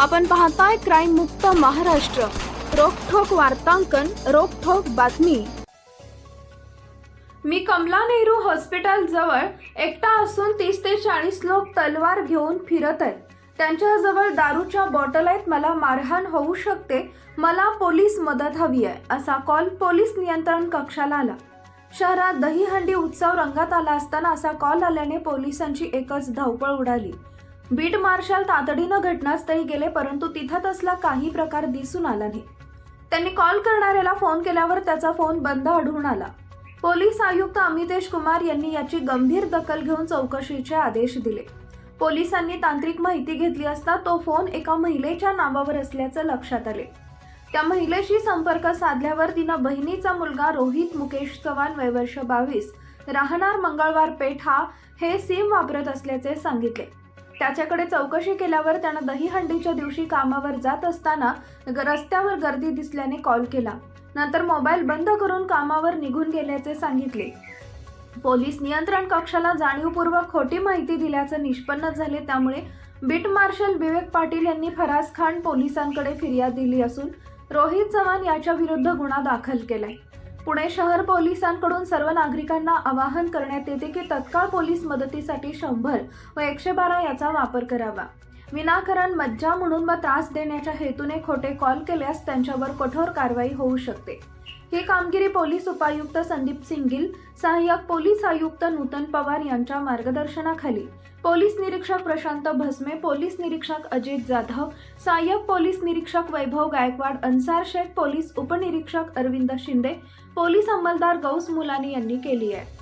आपण पाहताय क्राईम मुक्त महाराष्ट्र. रोखोक वार्तांकन रोखोक बातमी. मी कमला नेहरू हॉस्पिटल जवळ एकटा असून तीस ते चाळीस लोक तलवार घेऊन फिरत आहेत. त्यांच्याजवळ दारूच्या बॉटल आहेत. मला मारहाण होऊ शकते. मला पोलीस मदत हवी आहे असा कॉल पोलीस नियंत्रण कक्षाला आला. शहरात दहीहंडी उत्सव रंगात आला असताना असा कॉल आल्याने पोलिसांची एकच धावपळ उडाली. बीट मार्शल तातडीनं घटनास्थळी गेले परंतु तिथं तसला काही प्रकार दिसून आला नाही. त्यांनी कॉल करणाऱ्याला फोन केल्यावर त्याचा फोन बंद आढळून आला. पोलीस आयुक्त अमितेश कुमार यांनी याची गंभीर दखल घेऊन चौकशीचे आदेश दिले. पोलिसांनी तांत्रिक माहिती घेतली असता तो फोन एका महिलेच्या नावावर असल्याचं लक्षात आले. त्या महिलेशी संपर्क साधल्यावर तिनं बहिणीचा मुलगा रोहित मुकेश चव्हाण वय वर्ष बावीस राहणार मंगळवार पेठ हा हे सिम वापरत असल्याचे सांगितले. त्याच्याकडे चौकशी केल्यावर त्यानं दहीहंडीच्या दिवशी कामावर जात असताना रस्त्यावर गर्दी दिसल्याने कॉल केला. नंतर मोबाईल बंद करून कामावर निघून गेल्याचे सांगितले. पोलीस नियंत्रण कक्षाला जाणीवपूर्वक खोटी माहिती दिल्याचं निष्पन्न झाले त्यामुळे बीट मार्शल विवेक पाटील यांनी फराज खान पोलिसांकडे फिर्याद दिली असून रोहित चव्हाण याच्या विरुद्ध गुन्हा दाखल केलाय. पुणे शहर पोलिसांकडून सर्व नागरिकांना आवाहन करण्यात येते की तत्काळ पोलीस मदतीसाठी शंभर व एकशे बारा याचा वापर करावा. विनाकारण मज्जा म्हणून व त्रास देण्याच्या हेतूने खोटे कॉल केल्यास त्यांच्यावर कठोर कारवाई होऊ शकते. ही कामगिरी पोलीस उपायुक्त संदीप सिंगिल सहाय्यक पोलीस आयुक्त नूतन पवार यांच्या मार्गदर्शनाखाली. पोलीस निरीक्षक प्रशांत भस्मे पोलीस निरीक्षक अजित जाधव सहाय्यक पोलीस निरीक्षक वैभव गायकवाड अन्सार शेख पोलीस उपनिरीक्षक अरविंद शिंदे पोलीस अंमलदार गौस मुलानी यांनी केली आहे.